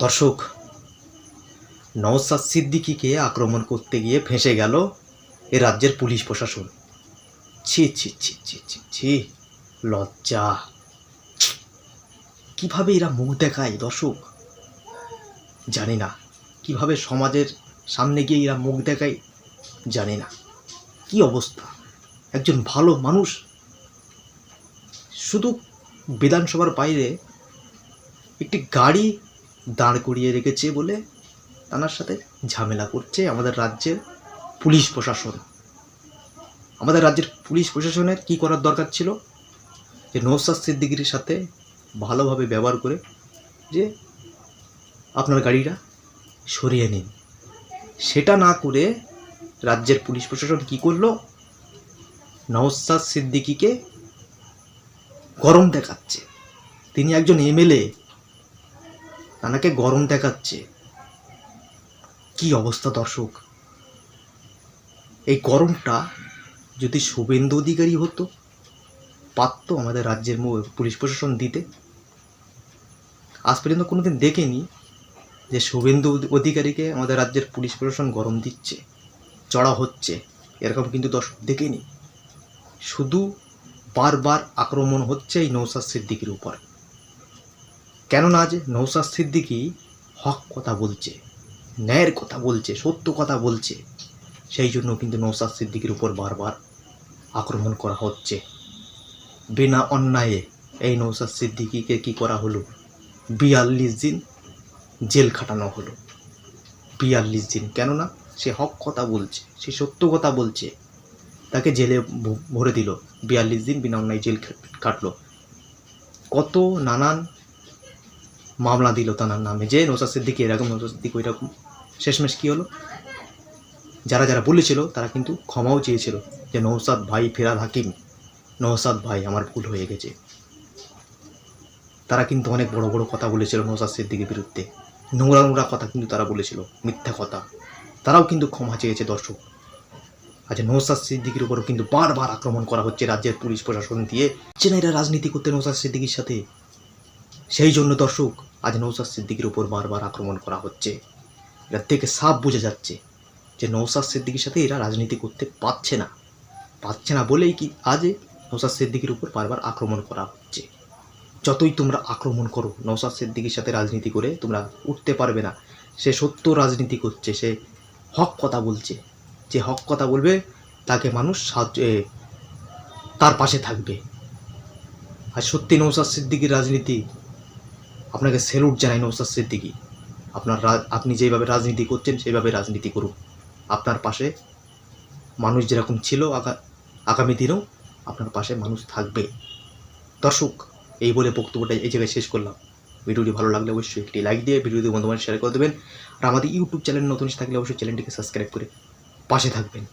দর্শক, নওসাদ সিদ্দিকিকে আক্রমণ করতে গিয়ে ফেঁসে গেল এ রাজ্যের পুলিশ প্রশাসন। ছি ছি ছি ছি ছি ছি, লজ্জা। কীভাবে এরা মুখ দেখায় দর্শক? জানি না। কীভাবে সমাজের সামনে গিয়ে এরা মুখ দেখায় জানি না। কি অবস্থা? একজন ভালো মানুষ? শুধু বিধানসভার বাইরে একটি গাড়ি দাঁড় করিয়ে রেখেছে বলে তার সাথে ঝামেলা করছে আমাদের রাজ্যের পুলিশ প্রশাসন। আমাদের রাজ্যের পুলিশ প্রশাসনের কি করার দরকার ছিল? যে নৌসাদ সিদ্দিকির সাথে ভালোভাবে ব্যবহার করে যে আপনার গাড়িটা সরিয়ে নিন। সেটা না করে রাজ্যের পুলিশ প্রশাসন কি করল? নওসাদ সিদ্দিকিকে গরম দেখাচ্ছে। তিনি একজন এমএলএ তানাকে গরম দেখাচ্ছে। কি অবস্থা দর্শক? এই গরমটা যদি শুভেন্দু অধিকারী হতো, পারত আমাদের রাজ্যের পুলিশ প্রশাসন দিতে। আজ পর্যন্ত কোনোদিন দেখেনি যে শুভেন্দু অধিকারীকে আমাদের রাজ্যের পুলিশ প্রশাসন গরম দিচ্ছে, চড়া হচ্ছে। এরকম কিন্তু দর্শক দেখেনি। শুধু বারবার আক্রমণ হচ্ছে এই নৌসাদ সিদ্দিকির উপর। কেননা আজ নৌসাদ সিদ্দিকি হক কথা বলছে, ন্যায়ের কথা বলছে, সত্য কথা বলছে। সেই জন্য কিন্তু নৌসাদ সিদ্দিকির উপর বারবার আক্রমণ করা হচ্ছে। বিনা অন্যায়ে এই নৌসাদ সিদ্দিকিকে কি করা হলো? বিয়াল্লিশ দিন জেল খাটানো হলো। বিয়াল্লিশ দিন কেননা সে হক কথা বলছে, সে সত্য কথা বলছে। তাকে জেলে ভরে দিল। বিয়াল্লিশ দিন বিনা অন্যায় জেল কাটলো কত নানান মামলা দিল তার নামে যে নৌসাদ সিদ্দিকি, এরকম নৌসাদ সিদ্দিক ওই রকম শেষমেশ কী হলো? যারা যারা বলেছিল, তারা কিন্তু ক্ষমাও চেয়েছিল যে নৌসাদ ভাই ফেরাদ হাকিম, নৌসাদ ভাই আমার ভুল হয়ে গেছে। তারা কিন্তু অনেক বড় বড় কথা বলেছিল নৌসাদ সিদ্দিকের বিরুদ্ধে। নোংরা নোংরা কথা কিন্তু তারা বলেছিল, মিথ্যা কথা। তারাও কিন্তু ক্ষমা চেয়েছে দর্শক। আচ্ছা নৌসাদ সিদ্দিকির উপরও কিন্তু বারবার আক্রমণ করা হচ্ছে রাজ্যের পুলিশ প্রশাসন দিয়ে। এরা রাজনীতি করতে নৌসাদ সিদ্দিকির সাথে। সেই জন্য দর্শক, আজ নৌসাদ সিদ্দিকির উপর বারবার আক্রমণ করা হচ্ছে। এটা থেকে সাফ বোঝা যাচ্ছে যে নৌসাদ সিদ্দিকির সাথে এরা রাজনীতি করতে পারছে না। পারছে না বলেই কি আজ নৌসাদ সিদ্দিকির উপর বারবার আক্রমণ করা হচ্ছে। যতই তোমরা আক্রমণ করো নৌসাদ সিদ্দিকির সাথে রাজনীতি করে তোমরা উঠতে পারবে না। সে সত্য রাজনীতি করছে, সে হক কথা বলছে। যে হক কথা বলবে, তাকে মানুষ সাহায্য তার পাশে থাকবে। আর সত্যি নৌসাদ সিদ্দিকির রাজনীতি আপনাকে সেলুট জানাই নৌসাদ সিদ্দিকি। আপনার আপনি যেভাবে রাজনীতি করছেন, সেইভাবে রাজনীতি করুন। আপনার পাশে মানুষ যেরকম ছিল আগা- আগামী দিনেও আপনার পাশে মানুষ থাকবে। দর্শক, এই বলে বক্তব্যটা এই জায়গায় শেষ করলাম। ভিডিওটি ভালো লাগলে অবশ্যই একটি লাইক দিয়ে ভিডিওটি বন্ধু শেয়ার করে দেবেন। আর আমাদের ইউটিউব চ্যানেল নতুন থাকলে অবশ্যই চ্যানেলটিকে সাবস্ক্রাইব করে পাশে থাকবেন।